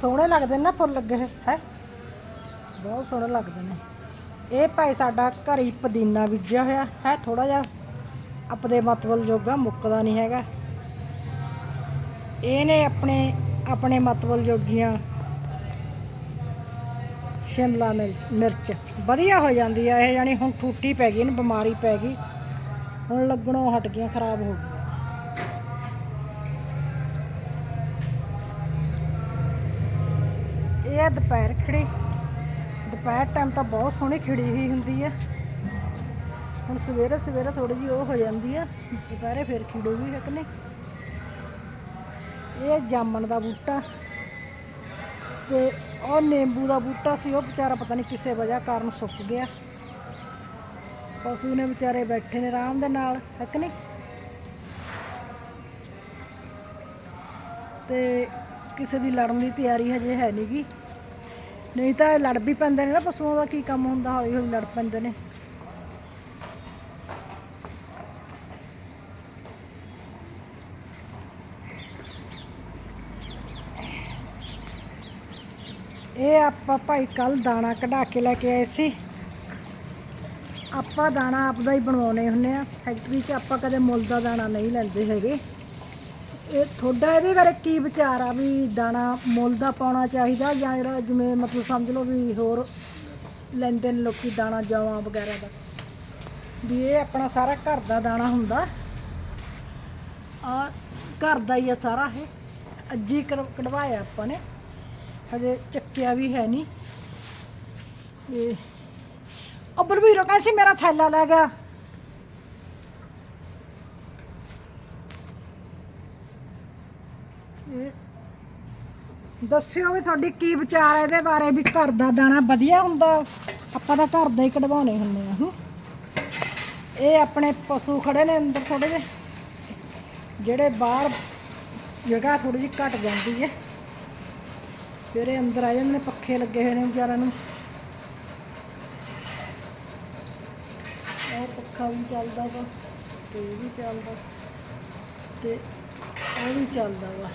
ਸੋਹਣੇ ਲੱਗਦੇ ਨੇ ਨਾ ਫੁੱਲ ਲੱਗੇ ਹੋਏ ਹੈ? ਬਹੁਤ ਸੋਹਣੇ ਲੱਗਦੇ ਨੇ। ਇਹ ਭਾਈ ਸਾਡਾ ਘਰ ਹੀ ਪੁਦੀਨਾ ਬੀਜਿਆ ਹੋਇਆ, ਹੈ? ਥੋੜਾ ਜਿਹਾ ਆਪਦੇ ਮਤਵਲ ਜੋਗਾ, ਮੁੱਕਦਾ ਨਹੀਂ ਹੈਗਾ। ਇਹਨੇ ਆਪਣੇ ਆਪਣੇ ਮਤਵਲ ਜੋਗੀਆਂ ਸ਼ਿਮਲਾ ਮਿਰਚ ਮਿਰਚ। ਵਧੀਆ ਹੋ ਜਾਂਦੀ ਆ, ਇਹ ਜਾਨੀ ਹੁਣ ਠੂਠੀ ਪੈ ਗਈ, ਇਹਨੂੰ ਬਿਮਾਰੀ ਪੈ ਗਈ। ਹੁਣ ਲੱਗਣੋਂ ਹਟ ਗਈਆਂ, ਖਰਾਬ ਹੋ ਗਈਆਂ। ਇਹ ਆ, ਦੁਪਹਿਰ ਖਿੜੀ। ਦੁਪਹਿਰ ਟਾਈਮ ਤਾਂ ਬਹੁਤ ਸੋਹਣੀ ਖਿੜੀ ਹੋਈ ਹੁੰਦੀ ਆ। ਹੁਣ ਸਵੇਰੇ ਸਵੇਰੇ ਥੋੜੀ ਜਿਹੀ ਉਹ ਹੋ ਜਾਂਦੀ ਆ, ਦੁਪਹਿਰੇ ਫਿਰ ਖਿੜੂਗੀ ਇੱਕ ਨੇ ਇਹ ਜਾਮਣ ਦਾ ਬੂਟਾ। ਤੇ ਉਹ ਨਿੰਬੂ ਦਾ ਬੂਟਾ ਸੀ, ਉਹ ਵਿਚਾਰਾ ਪਤਾ ਨਹੀਂ ਕਿਸੇ ਵਜ੍ਹਾ ਕਾਰਨ ਸੁੱਕ ਗਿਆ। ਪਸ਼ੂ ਨੇ ਵਿਚਾਰੇ ਬੈਠੇ ਨੇ ਆਰਾਮ ਦੇ ਨਾਲ, ਹੈ ਨਹੀਂ। ਤੇ ਕਿਸੇ ਦੀ ਲੜਨ ਦੀ ਤਿਆਰੀ ਹਜੇ ਹੈ ਨਹੀਂਗੀ ਨਹੀਂ ਤਾਂ ਲੜ ਵੀ ਪੈਂਦੇ ਨੇ ਨਾ ਪਸ਼ੂਆਂ ਦਾ ਕੀ ਕੰਮ ਹੁੰਦਾ, ਹੌਲੀ ਹੌਲੀ ਲੜ ਪੈਂਦੇ ਨੇ। ਇਹ ਆਪਾਂ ਭਾਈ ਕੱਲ ਦਾਣਾ ਕਢਾ ਕੇ ਲੈ ਕੇ ਆਏ ਸੀ। ਆਪਾਂ ਦਾਣਾ ਆਪਦਾ ਹੀ ਬਣਵਾਉਣੇ ਹੁੰਨੇ ਆ। ਫੈਕਟਰੀ 'ਚ ਆਪਾਂ ਕਦੇ ਮੁੱਲ ਦਾ ਦਾਣਾ ਨਹੀਂ ਲੈਂਦੇ ਹੈਗੇ। ਇਹ ਤੁਹਾਡਾ ਇਹਦੇ ਬਾਰੇ ਕੀ ਵਿਚਾਰ ਆ ਵੀ ਦਾਣਾ ਮੁੱਲ ਦਾ ਪਾਉਣਾ ਚਾਹੀਦਾ ਜਾਂ ਜਿਹੜਾ ਜਿਵੇਂ ਮਤਲਬ ਸਮਝ ਲਓ ਵੀ ਹੋਰ ਲੈਂਦੇ ਨੇ ਲੋਕੀ ਦਾਣਾ ਜਵਾਂ ਵਗੈਰਾ ਦਾ? ਵੀ ਇਹ ਆਪਣਾ ਸਾਰਾ ਘਰ ਦਾ ਦਾਣਾ ਹੁੰਦਾ। ਆ ਘਰ ਦਾ ਹੀ ਆ ਸਾਰਾ ਇਹ। ਅੱਜੀ ਕਢਵਾਇਆ ਆਪਾਂ ਨੇ। ਹਜੇ ਚੱਕਿਆ ਵੀ ਹੈ ਨਹੀਂ। ਇਹ ਉੱਪਰ ਵੀ ਰੋਕਾਂ ਸੀ, ਮੇਰਾ ਥੈਲਾ ਲੈ ਗਿਆ। ਦੱਸਿਓ ਵੀ ਤੁਹਾਡੀ ਕੀ ਵਿਚਾਰ ਹੈ ਇਹਦੇ ਬਾਰੇ ਵੀ ਘਰ ਦਾ ਦਾਣਾ ਵਧੀਆ ਹੁੰਦਾ। ਆਪਾਂ ਤਾਂ ਘਰ ਦਾ ਹੀ ਕਢਵਾਉਣੇ ਹੁੰਦੇ ਆ, ਹੂੰ। ਇਹ ਆਪਣੇ ਪਸ਼ੂ ਖੜੇ ਨੇ ਅੰਦਰ ਥੋੜੇ ਜਿਹੇ, ਜਿਹੜੇ ਬਾਹਰ ਜਗ੍ਹਾ ਥੋੜੀ ਜਿਹੀ ਘਟ ਜਾਂਦੀ ਹੈ। ਫਿਰ ਇਹ ਅੰਦਰ ਆ ਜਾਂਦੇ ਨੇ, ਪੱਖੇ ਲੱਗੇ ਹੋਏ ਨੇ ਵਿਚਾਰਿਆਂ ਨੂੰ। ਇਹ ਪੱਖਾ ਵੀ ਚੱਲਦਾ ਵਾ, ਤੇ ਇਹ ਵੀ ਚੱਲਦਾ, ਤੇ ਉਹ ਵੀ ਚੱਲਦਾ ਵਾ।